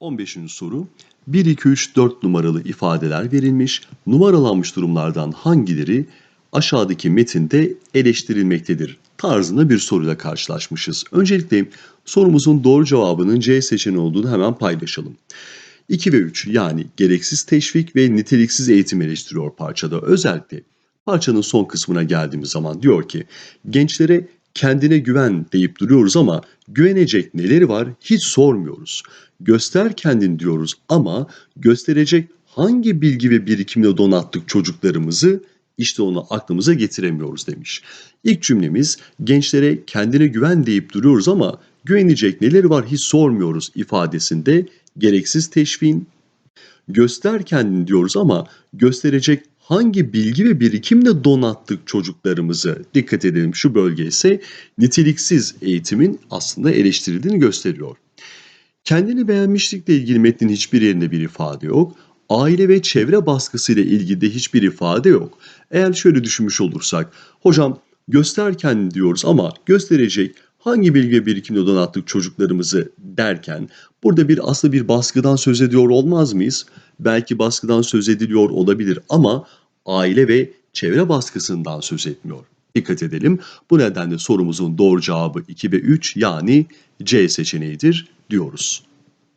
15. soru 1, 2, 3, 4 numaralı ifadeler verilmiş. Numaralanmış durumlardan hangileri aşağıdaki metinde eleştirilmektedir tarzında bir soruyla karşılaşmışız. Öncelikle sorumuzun doğru cevabının C seçeneği olduğunu hemen paylaşalım. 2 ve 3 yani gereksiz teşvik ve niteliksiz eğitim eleştiriyor parçada. Özellikle parçanın son kısmına geldiğimiz zaman diyor ki gençlere kendine güven deyip duruyoruz ama güvenecek neleri var hiç sormuyoruz. Göster kendin diyoruz ama gösterecek hangi bilgi ve birikimle donattık çocuklarımızı işte onu aklımıza getiremiyoruz demiş. İlk cümlemiz gençlere kendine güven deyip duruyoruz ama güvenecek neleri var hiç sormuyoruz ifadesinde gereksiz teşviğin göster kendini diyoruz ama gösterecek hangi bilgi ve birikimle donattık çocuklarımızı dikkat edelim şu bölge ise niteliksiz eğitimin aslında eleştirildiğini gösteriyor. Kendini beğenmişlikle ilgili metnin hiçbir yerinde bir ifade yok. Aile ve çevre baskısıyla ilgili de hiçbir ifade yok. Eğer şöyle düşünmüş olursak, hocam göster kendini diyoruz ama gösterecek hangi bilgi ve birikimle donattık çocuklarımızı derken burada bir aslında bir baskıdan söz ediyor olmaz mıyız? Belki baskıdan söz ediliyor olabilir ama aile ve çevre baskısından söz etmiyor. Dikkat edelim. Bu nedenle sorumuzun doğru cevabı 2 ve 3 yani C seçeneğidir diyoruz.